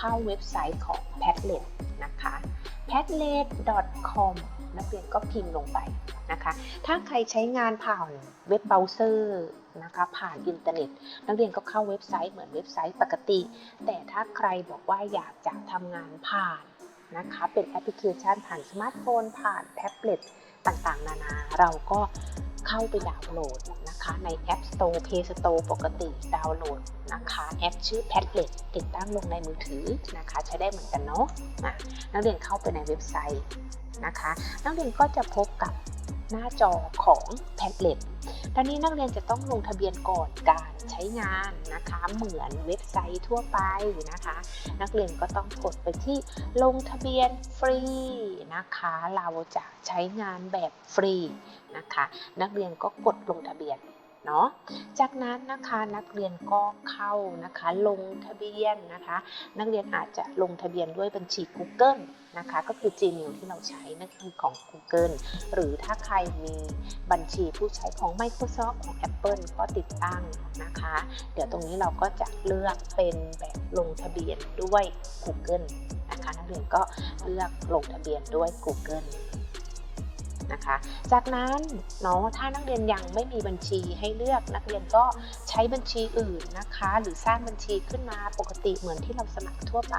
เข้าเว็บไซต์ของ Padlet นะคะ padlet.com นักเรียนก็พิมพ์ลงไปนะคะ ถ้าใครใช้งานผ่านเว็บเบราว์เซอร์นะคะผ่านอินเทอร์เน็ต นักเรียนก็เข้าเว็บไซต์เหมือนเว็บไซต์ปกติ แต่ถ้าใครบอกว่าอยากจะทำงานผ่านนะคะเป็นแอปพลิเคชันผ่านสมาร์ทโฟนผ่านแท็บเล็ตต่างๆ นานาเราก็ เข้าไปดาวน์โหลดนะคะใน App Store Play Store ปกติดาวน์โหลดนะคะแอปชื่อ Padlet ติดตั้งลงในมือถือนะคะ ใช้ได้เหมือนกันเนาะอะนักเรียนเข้าไปในเว็บไซต์นะคะ นักเรียนก็จะพบกับ หน้าจอของแท็บเล็ตตอนนี้นักเรียนจะต้องลงทะเบียนก่อนการใช้งานนะคะ เหมือนเว็บไซต์ทั่วไปนะคะ นักเรียนก็ต้องกดไปที่ลงทะเบียนฟรีนะคะ เราจะใช้งานแบบฟรีนะคะ นักเรียนก็กดลงทะเบียน เนาะ จากนั้นนะคะนักเรียนก็เข้านะคะลงทะเบียนนะคะ นักเรียนอาจจะลงทะเบียนด้วยบัญชี Google นะคะก็คือ Gmail ที่เราใช้นั่นคือของ Google หรือถ้าใครมีบัญชีผู้ใช้ของ Microsoft ของ Apple ก็ติดตั้งนะคะ เดี๋ยวตรงนี้เราก็จะเลือกเป็นแบบลงทะเบียนด้วย Google นะคะนักเรียนก็เลือกลงทะเบียนด้วย Google นะคะ จากนั้นเนาะถ้านักเรียนยังไม่มีบัญชีให้เลือกนักเรียนก็ใช้บัญชีอื่นนะคะ หรือสร้างบัญชีขึ้นมาปกติเหมือนที่เราสมัครทั่วไป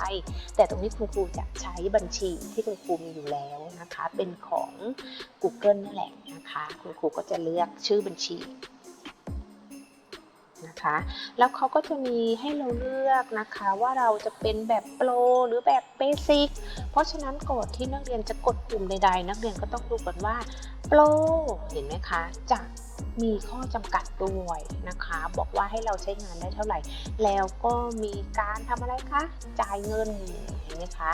แต่ตรงนี้คุณครูจะใช้บัญชีที่คุณครูมีอยู่แล้วนะคะ เป็นของ Google นั่นแหละนะคะ คุณครูก็จะเลือกชื่อบัญชี นะคะ แล้วเขาก็จะมีให้เราเลือกนะคะว่าเราจะเป็นแบบโปรหรือแบบเบสิกเพราะฉะนั้นก่อนที่นักเรียนจะกดปุ่มใด ๆ นักเรียนก็ต้องดูก่อนว่าโปรเห็นไหมคะจะมีข้อจำกัดด้วยนะคะ บอกว่าให้เราใช้งานได้เท่าไหร่ แล้วก็มีการทำอะไรคะ จ่ายเงินเห็นไหมคะ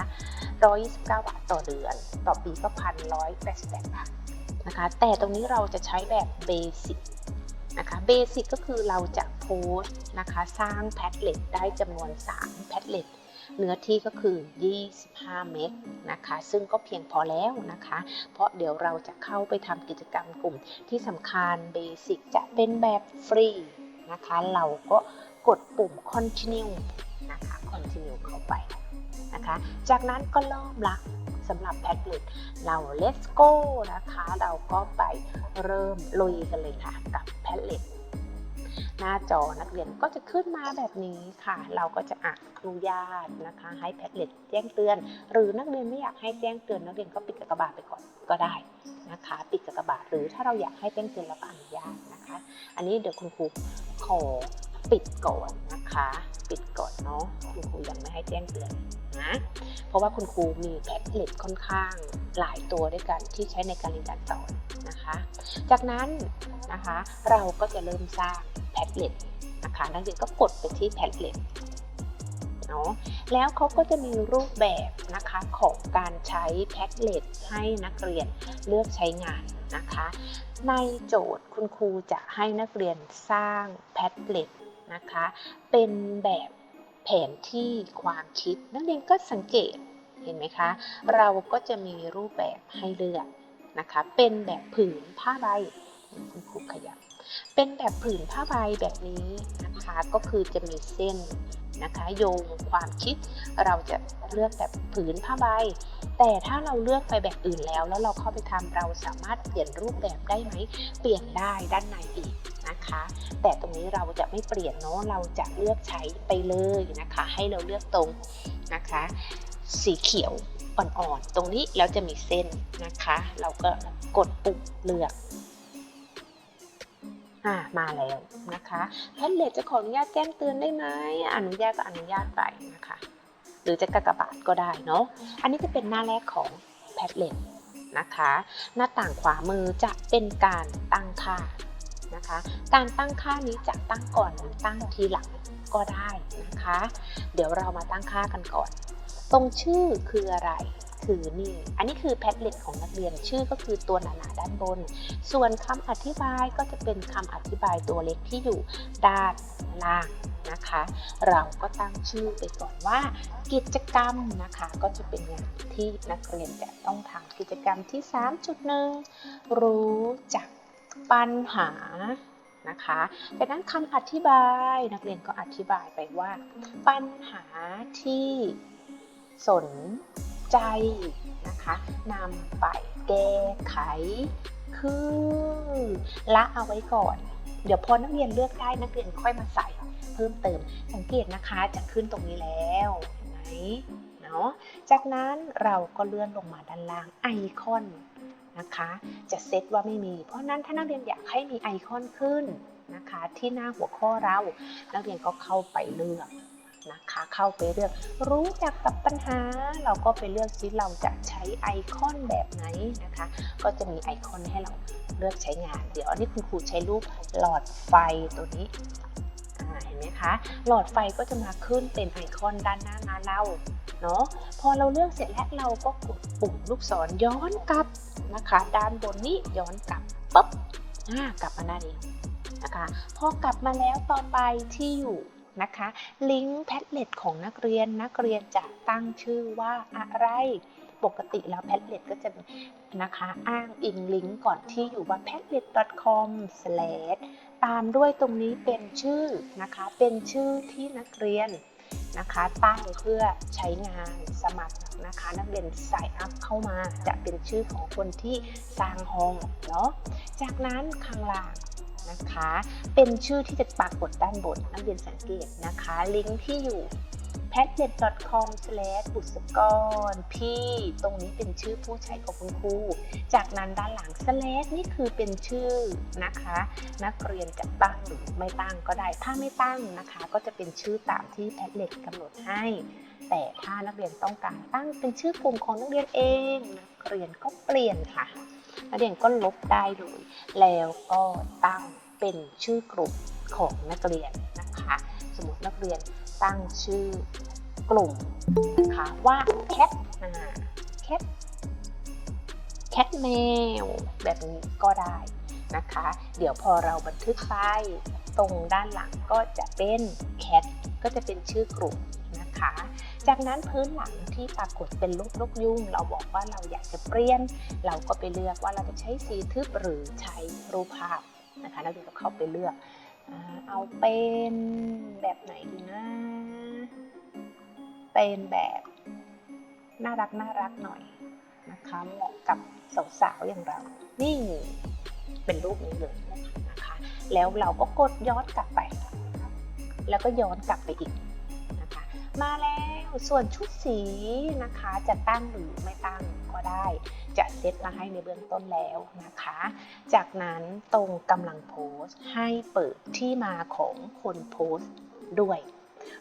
129 บาทต่อเดือน ต่อปีก็พันร้อยแปดสิบแปดบาทนะคะ แต่ตรงนี้เราจะใช้แบบเบสิกนะคะ เบสิกก็คือเราจะ โพสนะคะ สร้างแพทเลตได้จำนวน 3 แพทเลตเนื้อที่ก็คือ 25 เมตรนะคะ ซึ่งก็เพียงพอแล้วนะคะ เพราะเดี๋ยวเราจะเข้าไปทำกิจกรรมกลุ่มที่สำคัญเบสิกจะเป็นแบบฟรีนะคะ เราก็กดปุ่ม continue นะคะ continue เข้าไปนะคะ จากนั้นก็เริ่มละสำหรับแพทเล็ตเรา let's go นะคะ เราก็ไปเริ่มลุยกันเลยค่ะกับแพทเล็ต หน้าจอนักเรียนก็จะขึ้นมาแบบนี้ค่ะ เราก็จะอนุญาตนะคะ ให้แพทเล็ตแจ้งเตือน หรือนักเรียนไม่อยากให้แจ้งเตือนนักเรียนก็ปิดกากบาทไปก่อนก็ได้นะคะ ปิดกากบาทหรือถ้าเราอยากให้แจ้งเตือนเราก็อนุญาตนะคะ อันนี้เดี๋ยวคุณครูขอปิดก่อนนะคะ ปิดก่อนเนาะคุณครูยังไม่ให้แจ้งเตือน นะ เพราะว่าคุณครูมีแพทเล็ตค่อนข้างหลายตัวด้วยกันที่ใช้ในการเรียนการสอนนะคะ จากนั้นนะคะเราก็จะเริ่มสร้างแพทเล็ตนะคะนักเรียนก็กดไปที่แพทเล็ตเนาะแล้วเขาก็จะมีรูปแบบนะคะของการใช้แพทเล็ตให้นักเรียนเลือกใช้งานนะคะ ในโจทย์คุณครูจะให้นักเรียนสร้างแพทเล็ตนะคะ เป็นแบบ แผนที่ความคิด นักเรียนก็สังเกตเห็นไหมคะ เราก็จะมีรูปแบบให้เลือกนะคะ เป็นแบบผืนผ้าใบคุณครูขยับ เป็นแบบผืนผ้าใบแบบนี้นะคะก็คือจะมีเส้นนะคะโยงความคิดเราจะเลือกแบบผืนผ้าใบ แต่ถ้าเราเลือกไปแบบอื่นแล้ว แล้วเราเข้าไปทำเราสามารถเปลี่ยนรูปแบบได้ไหม เปลี่ยนได้ด้านในอีก นะคะ แต่ตรงนี้เราจะไม่เปลี่ยนเนาะเราจะเลือกใช้ไปเลยนะคะ ให้เราเลือกตรงนะคะ สีเขียวอ่อนๆตรงนี้แล้วจะมีเส้นนะคะ เราก็กดปุ่มเลือกอ่ามาแล้วนะคะแพทเลตจะขออนุญาตแจ้งเตือนได้ไหมอนุญาตก็อนุญาตไปนะคะ หรือจะกากบาทก็ได้เนาะอันนี้จะเป็นหน้าแรกของแพทเลตนะคะ หน้าต่างขวามือจะเป็นการตั้งค่า นะคะ การตั้งค่านี้จะตั้งก่อนหรือตั้งทีหลังก็ได้นะคะ เดี๋ยวเรามาตั้งค่ากันก่อน ตรงชื่อคืออะไรคือนี่ อันนี้คือแพทเล็ตของนักเรียนชื่อก็คือตัวหนาๆด้านบน ส่วนคำอธิบายก็จะเป็นคำอธิบายตัวเล็กที่อยู่ด้านล่างนะคะ เราก็ตั้งชื่อไปก่อนว่ากิจกรรมนะคะก็จะเป็นงานที่นักเรียนจะต้องทำกิจกรรมที่ 3.1 รู้จัก ปัญหานะคะจากนั้นคำอธิบายนักเรียนก็อธิบายไปว่า ปัญหาที่สนใจนะคะนำไปแก้ไข คือละเอาไว้ก่อน เดี๋ยวพอนักเรียนเลือกได้นักเรียนค่อยมาใส่เพิ่มเติม สังเกตนะคะจะขึ้นตรงนี้แล้วเห็นไหมเนาะจากนั้นเราก็เลื่อนลงมาด้านล่างไอคอน นะคะ จะเซตว่าไม่มี เพราะนั้นถ้านักเรียนอยากให้มีไอคอนขึ้นนะคะ ที่หน้าหัวข้อเรา นักเรียนก็เข้าไปเลือกนะคะ เข้าไปเลือก รู้จักกับปัญหา เราก็ไปเลือกซิเราจะใช้ไอคอนแบบไหนนะคะ ก็จะมีไอคอนให้เราเลือกใช้งาน เดี๋ยวอันนี้คุณครูใช้รูปหลอดไฟตัวนี้เห็นไหมคะ หลอดไฟก็จะมาขึ้นเป็นไอคอนด้านหน้างานเราเนาะพอเราเลือกเสร็จแล้วเราก็กดปุ่มลูกศรย้อนกลับ นะคะ ด้านบนนี้ย้อนกลับปุ๊บกลับมาหน้านี้นะคะ พอกลับมาแล้วต่อไปที่อยู่นะคะ ลิงก์แพทเล็ตของนักเรียนนักเรียนจะตั้งชื่อว่าอะไรปกติแล้วแพทเล็ตก็จะนะคะอ้างอิงลิงก์ก่อนที่อยู่ว่า padlet.com/ ตามด้วยตรงนี้เป็นชื่อนะคะ เป็นชื่อที่นักเรียน นะคะ ตั้งเพื่อใช้งานสมัครนะคะ นักเรียนสายอัพเข้ามาจะเป็นชื่อของคนที่สร้างห้องเนาะจากนั้นข้างล่างนะคะ เป็นชื่อที่จะปรากฏด้านบนนักเรียนสังเกตนะคะ ลิงก์ที่อยู่ padlet.com/ บุษกรพี่ตรงนี้เป็นชื่อผู้ใช้ของคุณครู จากนั้นด้านหลัง slash นี่คือเป็นชื่อนะคะ นักเรียนจะตั้งหรือไม่ตั้งก็ได้ ถ้าไม่ตั้งนะคะ ก็จะเป็นชื่อตามที่ Padlet กำหนดให้ แต่ถ้านักเรียนต้องการตั้งเป็นชื่อกลุ่มของนักเรียนเอง นักเรียนก็เปลี่ยนค่ะ นักเรียนก็ลบได้เลย แล้วก็ตั้งเป็นชื่อกลุ่มของนักเรียนนะคะ สมมตินักเรียนตั้งชื่อกลุ่มนะคะว่า cat อ่า cat cat แมวแบบนี้ก็ได้นะคะ เดี๋ยวพอเราบันทึกไปตรงด้านหลังก็จะเป็น cat ก็จะเป็นชื่อกลุ่มนะคะ จากนั้นพื้นหลังที่ปรากฏเป็นรูปนกยุ่ง เราบอกว่าเราอยากจะเปลี่ยน เราก็ไปเลือกว่าเราจะใช้สีทึบหรือใช้รูปภาพนะคะนักเรียนก็เข้าไปเลือก เอาเป็นแบบไหนดีนะ เป็นแบบน่ารักน่ารักหน่อยนะคะเหมาะกับสาวๆอย่างเรา นี่เป็นรูปนี้เลยนะคะ แล้วเราก็กดย้อนกลับไป แล้วก็ย้อนกลับไปอีกนะคะ มาแล้วส่วนชุดสีนะคะจะตั้งหรือไม่ตั้ง ก็ได้ จะเซตมาให้ในเบื้องต้นแล้วนะคะ จากนั้นตรงกำลังโพสต์ให้เปิดที่มาของคนโพสต์ด้วย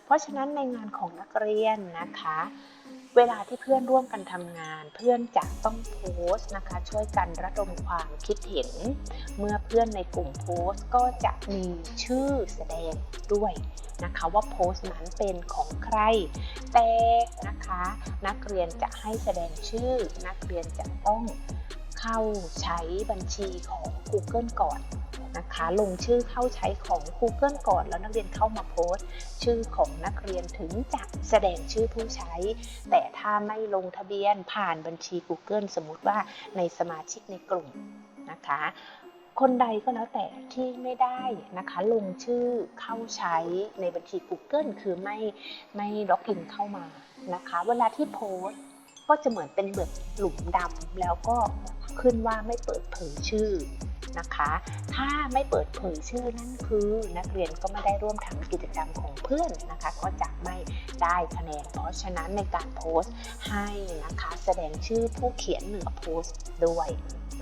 เพราะฉะนั้นในงานของนักเรียนนะคะเวลาที่เพื่อนร่วมกันทำงาน เพื่อนจะต้องโพสต์นะคะ ช่วยกันระดมความคิดเห็น เมื่อเพื่อนในกลุ่มโพสต์ก็จะมีชื่อแสดงด้วย นะคะว่าโพสต์นั้นเป็นของใคร แต่นะคะนักเรียนจะให้แสดงชื่อ นักเรียนจะต้องเข้าใช้บัญชีของ Google ก่อนนะคะลงชื่อเข้าใช้ของ Google ก่อน แล้วนักเรียนเข้ามาโพสต์ ชื่อของนักเรียนถึงจะแสดงชื่อผู้ใช้ แต่ถ้าไม่ลงทะเบียนผ่านบัญชี Google สมมุติว่าในสมาชิกในกลุ่มนะคะ คนใดก็แล้วแต่ที่ไม่ได้นะคะลงชื่อเข้าใช้ในบัญชี Google คือไม่ไม่ล็อกอินเข้ามานะคะ เวลาที่โพสต์ก็จะเหมือนเป็นแบบหลุมดำแล้วก็ขึ้นว่าไม่เปิดเผยชื่อนะคะ ถ้าไม่เปิดเผยชื่อนั่นคือนักเรียนก็ไม่ได้ร่วมทำกิจกรรมของเพื่อนนะคะ ก็จะไม่ได้คะแนน เพราะฉะนั้นในการโพสต์ให้นะคะแสดงชื่อผู้เขียนเหนือโพสต์ด้วย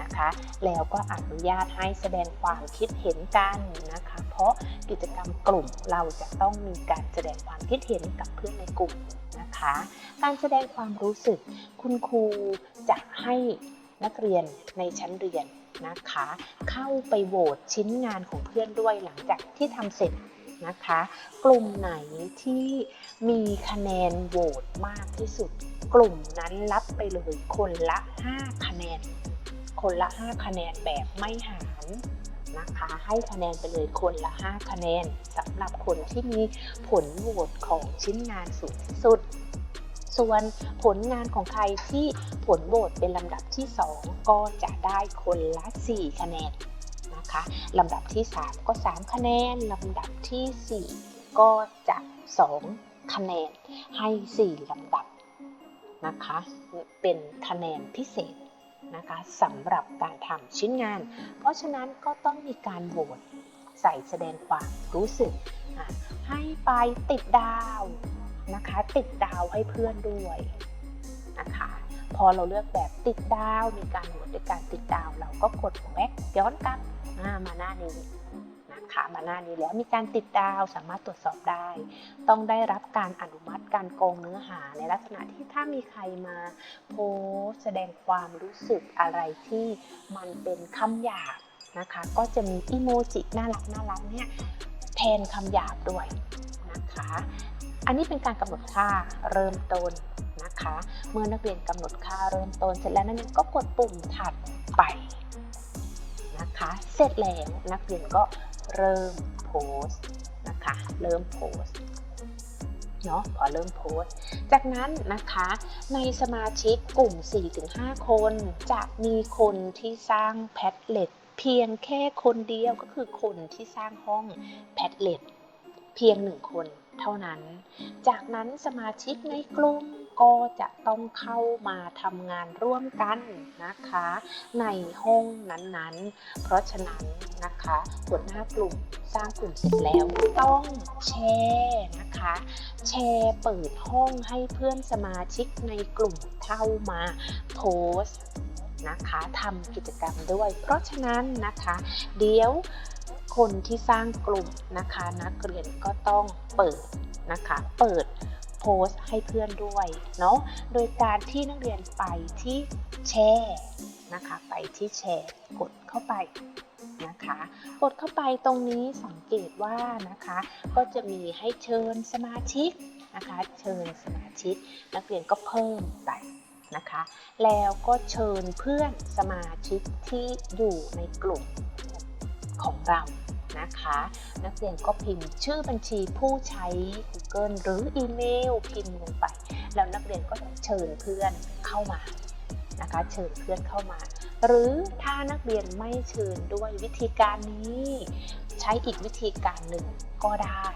นะคะ แล้วก็อนุญาตให้แสดงความคิดเห็นกันนะคะ เพราะกิจกรรมกลุ่มเราจะต้องมีการแสดงความคิดเห็นกับเพื่อนในกลุ่มนะคะ การแสดงความรู้สึก คุณครูจะให้นักเรียนในชั้นเรียนนะคะ เข้าไปโหวตชิ้นงานของเพื่อนด้วยหลังจากที่ทำเสร็จนะคะ กลุ่มไหนที่มีคะแนนโหวตมากที่สุด กลุ่มนั้นรับไปเลยคนละ 5 คะแนน คนละ 5 คะแนนแบบไม่หารนะคะ ให้คะแนนไปเลยคนละ 5 คะแนนสำหรับคนที่มีผลโหวตของชิ้นงานสูงสุด ส่วนผลงานของใครที่ผลโหวตเป็นลำดับที่ 2 ก็จะได้คนละ 4 คะแนนนะคะลำดับที่ 3 ก็ 3 คะแนนลำดับทีสี่4 ก็จะ 2 คะแนนให้ 4ลำดับนะคะ เป็นคะแนนพิเศษ นะคะสำหรับการทำชิ้นงาน เพราะฉะนั้นก็ต้องมีการโหวตใส่แสดงความรู้สึก ให้ไปติดดาวนะคะ ติดดาวให้เพื่อนด้วยนะคะพอเราเลือกแบบติดดาว มีการโหวตด้วยการติดดาว เราก็กดแบ็กย้อนกลับมาหน้านี้ นะคะมาหน้านี้แล้วมีการติดดาวสามารถตรวจสอบได้ ต้องได้รับการอนุมัติการโกงเนื้อหาในลักษณะที่ถ้ามีใครมาโพสแสดงความรู้สึกอะไรที่มันเป็นคำหยาบนะคะ ก็จะมีอีโมจิน่ารักน่ารักเนี่ยแทนคำหยาบด้วยนะคะ อันนี้เป็นการกำหนดค่าเริ่มต้นนะคะ เมื่อนักเรียนกำหนดค่าเริ่มต้น เสร็จแล้วนักเรียนก็กดปุ่มถัดไปนะคะ เสร็จแล้วนักเรียนก็ เริ่มโพสนะคะ เริ่มโพสเนาะพอเริ่มโพสจากนั้นนะคะ ในสมาชิกกลุ่ม 4-5 คน จะมีคนที่สร้างแพทเล็ตเพียงแค่คนเดียวก็คือคนที่สร้างห้องแพทเล็ตเพียงหนึ่งคนเท่านั้น จากนั้นสมาชิกในกลุ่ม ก็จะต้องเข้ามาทำงานร่วมกันนะคะ ในห้องนั้นๆ เพราะฉะนั้นนะคะหัวหน้ากลุ่มสร้างกลุ่มเสร็จแล้วต้องแชร์นะคะ แชร์เปิดห้องให้เพื่อนสมาชิกในกลุ่มเข้ามาโพสนะคะทำกิจกรรมด้วย เพราะฉะนั้นนะคะ เดี๋ยวคนที่สร้างกลุ่มนะคะ นักเรียนก็ต้องเปิดนะคะ เปิด โพสต์ให้เพื่อนด้วยเนาะโดยการที่นักเรียนไปที่แชร์นะคะไปที่แชร์กดเข้าไปนะคะกดเข้าไปตรงนี้สังเกตว่านะคะก็จะมีให้เชิญสมาชิกนะคะเชิญสมาชิก นักเรียนก็เพิ่มไปนะคะแล้วก็เชิญเพื่อนสมาชิกที่อยู่ในกลุ่มของเรา นะคะ นักเรียนก็พิมพ์ชื่อบัญชีผู้ใช้ Google หรืออีเมลพิมพ์ลงไป แล้วนักเรียนก็เชิญเพื่อนเข้ามานะคะ เชิญเพื่อนเข้ามา หรือถ้านักเรียนไม่เชิญด้วยวิธีการนี้ ใช้อีกวิธีการหนึ่งก็ได้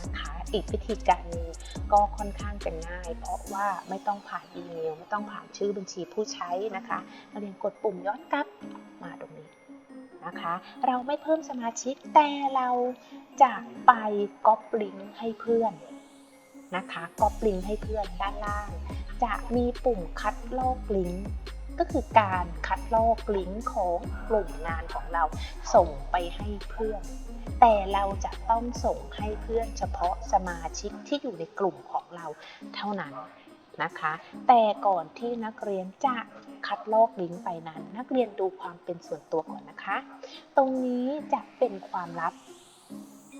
นะคะอีกวิธีการนึงก็ค่อนข้างจะง่าย เพราะว่าไม่ต้องผ่านอีเมล ไม่ต้องผ่านชื่อบัญชีผู้ใช้นะคะนักเรียนกดปุ่มย้อนกลับมาตรงนี้ นะคะ เราไม่เพิ่มสมาชิกแต่เราจะไปก๊อปลิงก์ให้เพื่อนนะคะก๊อปลิงก์ให้เพื่อนด้านล่าง จะมีปุ่มคัดลอกลิงก์ก็คือการคัดลอกลิงก์ของกลุ่มงานของเราส่งไปให้เพื่อน แต่เราจะต้องส่งให้เพื่อนเฉพาะสมาชิกที่อยู่ในกลุ่มของเราเท่านั้น นะคะ แต่ก่อนที่นักเรียนจะคัดลอกลิงก์ไปนั้น นักเรียนดูความเป็นส่วนตัวก่อนนะคะ ตรงนี้จะเป็นความลับ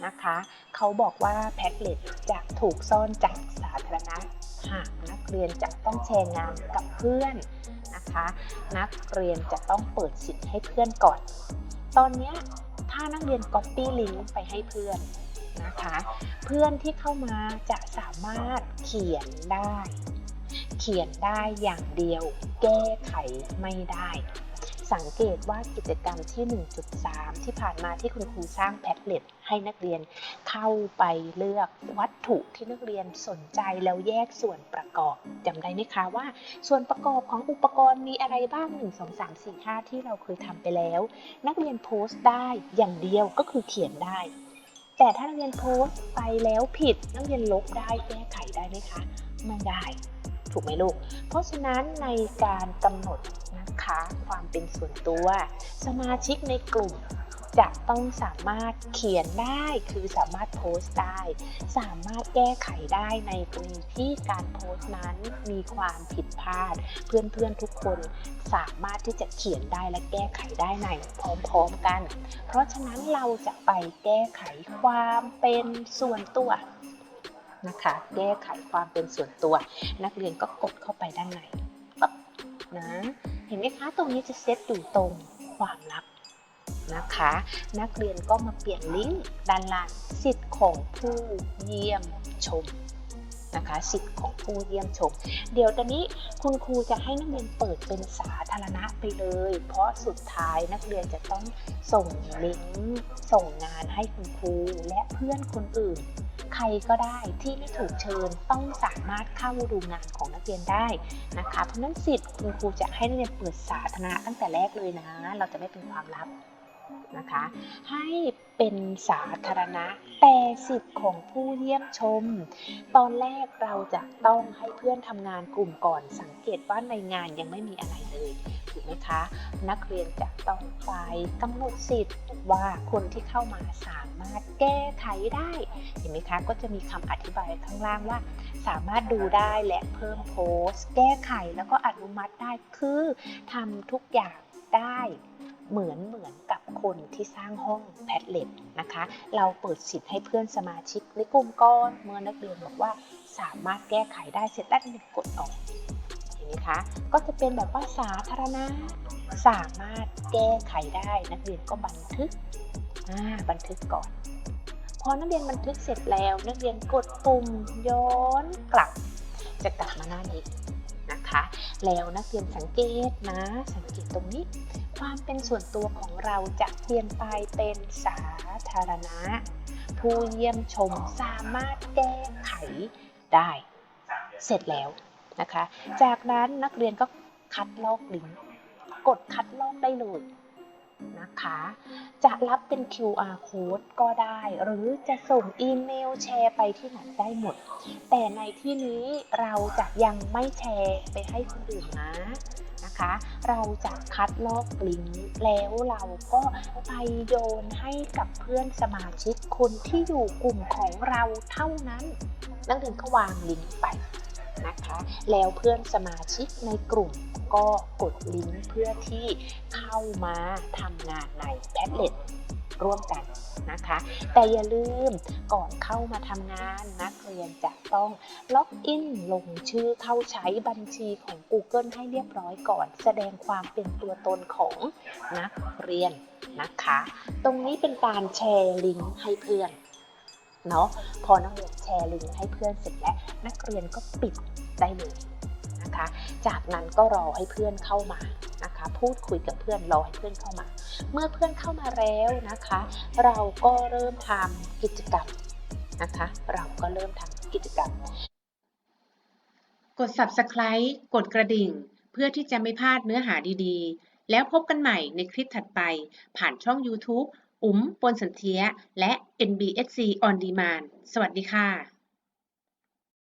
นะคะ เขาบอกว่าแพ็กเกจจะถูกซ่อนจากสาธารณะ หากนักเรียนจะต้องแชร์งานกับเพื่อนนะคะ นักเรียนจะต้องเปิดสิทธิ์ให้เพื่อนก่อน ตอนนี้ถ้านักเรียน Copy Link ไปให้เพื่อนนะคะ เพื่อนที่เข้ามาจะสามารถเขียนได้ เขียนได้อย่างเดียว แก้ไขไม่ได้ สังเกตว่ากิจกรรมที่ 1.3 ที่ผ่านมาที่คุณครูสร้างแพทเล็ตให้นักเรียนเข้าไปเลือกวัตถุที่นักเรียนสนใจแล้วแยกส่วนประกอบจำได้ไหมคะว่า ส่วนประกอบของอุปกรณ์มีอะไรบ้าง 1 2 3 4 5 ที่เราเคยทำไปแล้ว นักเรียนโพสต์ได้อย่างเดียวก็คือเขียนได้แต่ถ้านักเรียนโพสต์ไปแล้วผิดนักเรียนลบได้แก้ไขได้ไหมคะไม่ได้ ถูกไหมลูก เพราะฉะนั้นในการกำหนดนะคะความเป็นส่วนตัว สมาชิกในกลุ่มจะต้องสามารถเขียนได้คือสามารถโพสต์ได้ สามารถแก้ไขได้ในกรณีที่การโพสต์นั้นมีความผิดพลาด เพื่อนๆทุกคนสามารถที่จะเขียนได้และแก้ไขได้ในพร้อมๆกัน เพราะฉะนั้นเราจะไปแก้ไขความเป็นส่วนตัว นะคะแก้ไขความเป็นส่วนตัว นักเรียนก็กดเข้าไปด้านในปั๊บนะ เห็นไหมคะ ตรงนี้จะเซตอยู่ตรงความลับนะคะ นักเรียนก็มาเปลี่ยนลิงก์ด้านล่างสิทธิ์ของผู้เยี่ยมชมนะคะสิทธิ์ของผู้เยี่ยมชม เดี๋ยวตอนนี้คุณครูจะให้นักเรียนเปิดเป็นสาธารณะไปเลย เพราะสุดท้ายนักเรียนจะต้องส่งลิงก์ส่งงานให้คุณครูและเพื่อนคนอื่น ใครก็ได้ที่ไม่ถูกเชิญต้องสามารถเข้าดูงานของนักเรียนได้นะคะ เพราะฉะนั้นสิทธิ์คุณครูจะให้นักเรียนเปิดสาธารณะตั้งแต่แรกเลยนะ เราจะไม่เป็นความลับ นะคะ ให้เป็นสาธารณะแต่สิทธิ์ของผู้เยี่ยมชม ตอนแรกเราจะต้องให้เพื่อนทำงานกลุ่มก่อน สังเกตว่าในงานยังไม่มีอะไรเลยถูกไหมคะ นักเรียนจะต้องไปกำหนดสิทธิ์ว่าคนที่เข้ามาสามารถแก้ไขได้ เห็นไหมคะ ก็จะมีคำอธิบายข้างล่างว่า สามารถดูได้และเพิ่มโพสต์ แก้ไขแล้วก็อนุมัติได้คือทำทุกอย่างได้ เหมือนเหมือนกับคนที่สร้างห้องแพดเล็ตนะคะ เราเปิดสิทธิ์ให้เพื่อนสมาชิกในกลุ่มก้อนเมื่อนักเรียนบอกว่าสามารถแก้ไขได้เสร็จแล้วนักเรียนกดออกเห็นไหมคะก็จะเป็นแบบว่าสาธารณะสามารถแก้ไขได้นักเรียนก็บันทึกอ่าบันทึกก่อน พอนักเรียนบันทึกเสร็จแล้ว นักเรียนกดปุ่มย้อนกลับ จะกลับมาหน้านี้นะคะ แล้วนักเรียนสังเกตนะ สังเกตตรงนี้ ความเป็นส่วนตัวของเราจะเปลี่ยนไปเป็นสาธารณะ ผู้เยี่ยมชมสามารถแก้ไขได้ เสร็จแล้วนะคะ จากนั้นนักเรียนก็คัดลอกลิงก์กดคัดลอกได้เลยนะคะ จะรับเป็น QR code ก็ได้ หรือจะส่งอีเมลแชร์ไปที่ไหนได้หมด แต่ในที่นี้เราจะยังไม่แชร์ไปให้คนอื่นนะ นะคะ เราจะคัดลอกลิงก์แล้วเราก็ไปโยนให้กับเพื่อนสมาชิกคนที่อยู่กลุ่มของเราเท่านั้น นั่นถึงก็วางลิงก์ไปนะคะ แล้วเพื่อนสมาชิกในกลุ่มก็กดลิงก์เพื่อที่เข้ามาทำงานในแพทเล็ต ร่วมกันนะคะ แต่อย่าลืมก่อนเข้ามาทำงานนักเรียนจะต้องล็อกอินลงชื่อเข้าใช้บัญชีของ Google ให้เรียบร้อยก่อน แสดงความเป็นตัวตนของนักเรียนนะคะ ตรงนี้เป็นการแชร์ลิงก์ให้เพื่อนเนาะพอนักเรียนแชร์ลิงก์ให้เพื่อนเสร็จแล้ว นักเรียนก็ปิดได้เลย นะคะ จากนั้นก็รอให้เพื่อนเข้ามานะคะ พูดคุยกับเพื่อนรอให้เพื่อนเข้ามา เมื่อเพื่อนเข้ามาแล้วนะคะ เราก็เริ่มทำกิจกรรมนะคะ เราก็เริ่มทำกิจกรรม กด subscribe กดกระดิ่ง เพื่อที่จะไม่พลาดเนื้อหาดีๆ แล้วพบกันใหม่ในคลิปถัดไป ผ่านช่อง YouTube อุ๋มปนสันเทียและ NBSC On Demand สวัสดีค่ะ